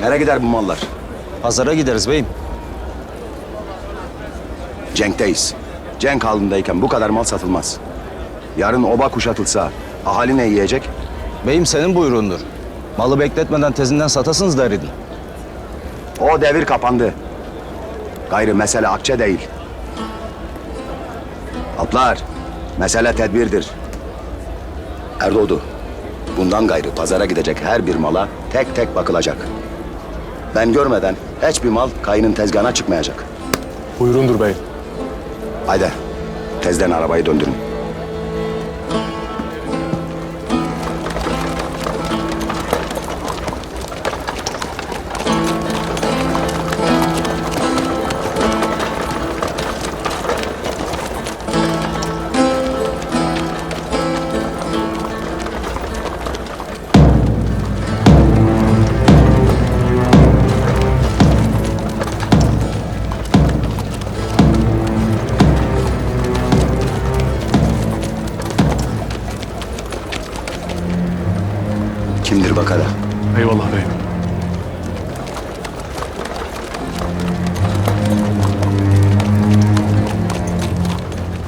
Nereye gider bu mallar? Pazara gideriz beyim. Cenk'teyiz. Cenk halindeyken bu kadar mal satılmaz. Yarın oba kuşatılsa ahali ne yiyecek? Beyim senin buyruğundur. Malı bekletmeden tezinden satasınız derdin. O devir kapandı. Gayrı mesele akçe değil. Atlar, mesele tedbirdir. Erdoğdu, bundan gayrı pazara gidecek her bir mala tek tek bakılacak. Ben görmeden hiçbir mal kayının tezgahına çıkmayacak. Buyurundur bey. Haydi, tezden arabayı döndürün. Kimdir bak hele? Eyvallah bey.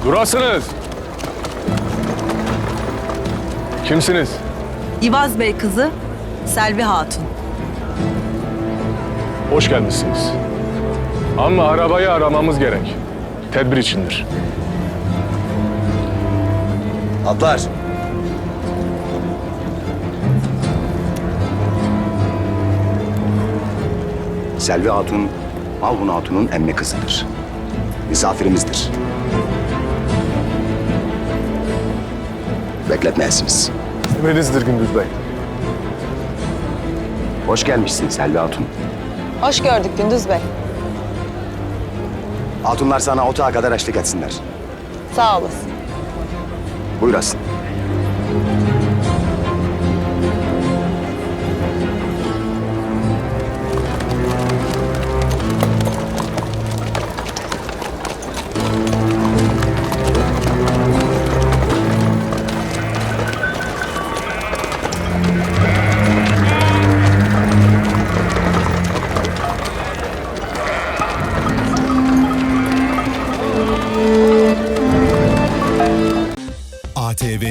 Durasınız. Kimsiniz? İvaz Bey kızı Selvi Hatun. Hoş gelmişsiniz. Ama arabayı aramamız gerek. Tedbir içindir. Atlar. Selvi Hatun, Malhun Hatun'un emmi kızıdır. Misafirimizdir. Bekletmeyesiniz. Eminizdir Gündüz Bey. Hoş gelmişsin Selvi Hatun. Hoş gördük Gündüz Bey. Hatunlar sana otağa kadar eşlik etsinler. Sağ olasın. Buyurasın.